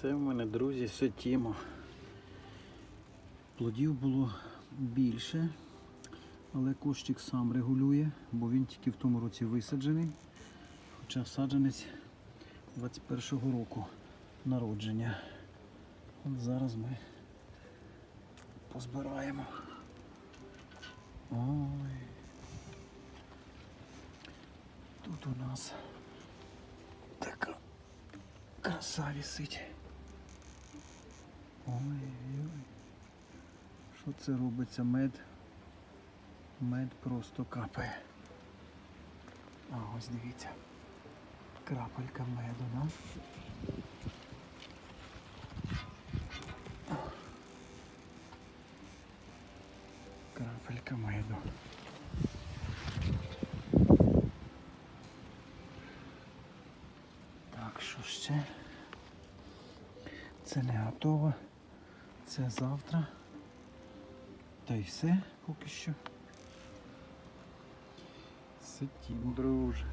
Це в мене, друзі, сетімо. Плодів було більше, але кущик сам регулює, бо він тільки в тому році висаджений. Хоча саджанець 21-го року народження. От зараз ми позбираємо. Ой. Тут у нас така краса висить. Ой-ой. Що це робиться? Мед? Мед просто капає. А ось дивіться. Крапелька меду, да? Крапелька меду. Так, що ще? Це не готово. Це завтра. Та й все поки що. Сидім, друже.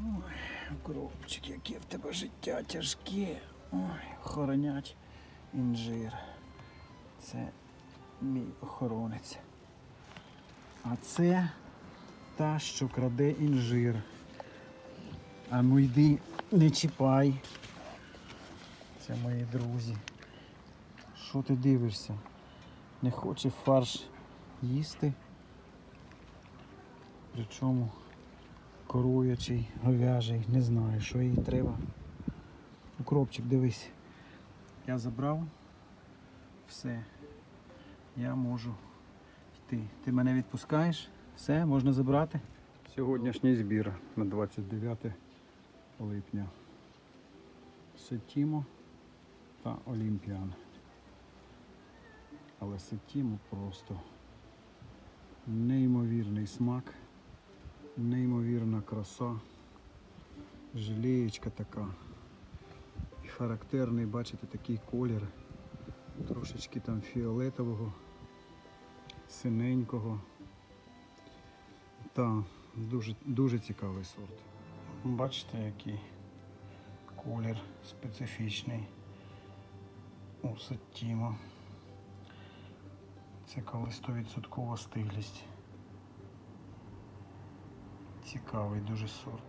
Ой, укропчик, яке в тебе життя тяжке. Ой, хоронять інжир. Це мій охоронець. А це та, що краде інжир. А ну йди, не чіпай. Це мої друзі. Що ти дивишся? Не хоче фарш їсти. Причому коруячий, говяжий, не знаю, що їй треба. Укропчик, дивись. Я забрав все. Я можу йти. Ти мене відпускаєш? Все, можна забрати? Сьогоднішній збір на 29 липня. Сетімо та Олімпіан. Але Сетімо просто неймовірний смак, неймовірна краса, желеєчка така. І характерний, бачите, такий колір. Трошечки там фіолетового, синенького. Та дуже, дуже цікавий сорт. Бачите, який колір специфічний у Сеттіма. Це коли 100% стиглість. Цікавий дуже сорт.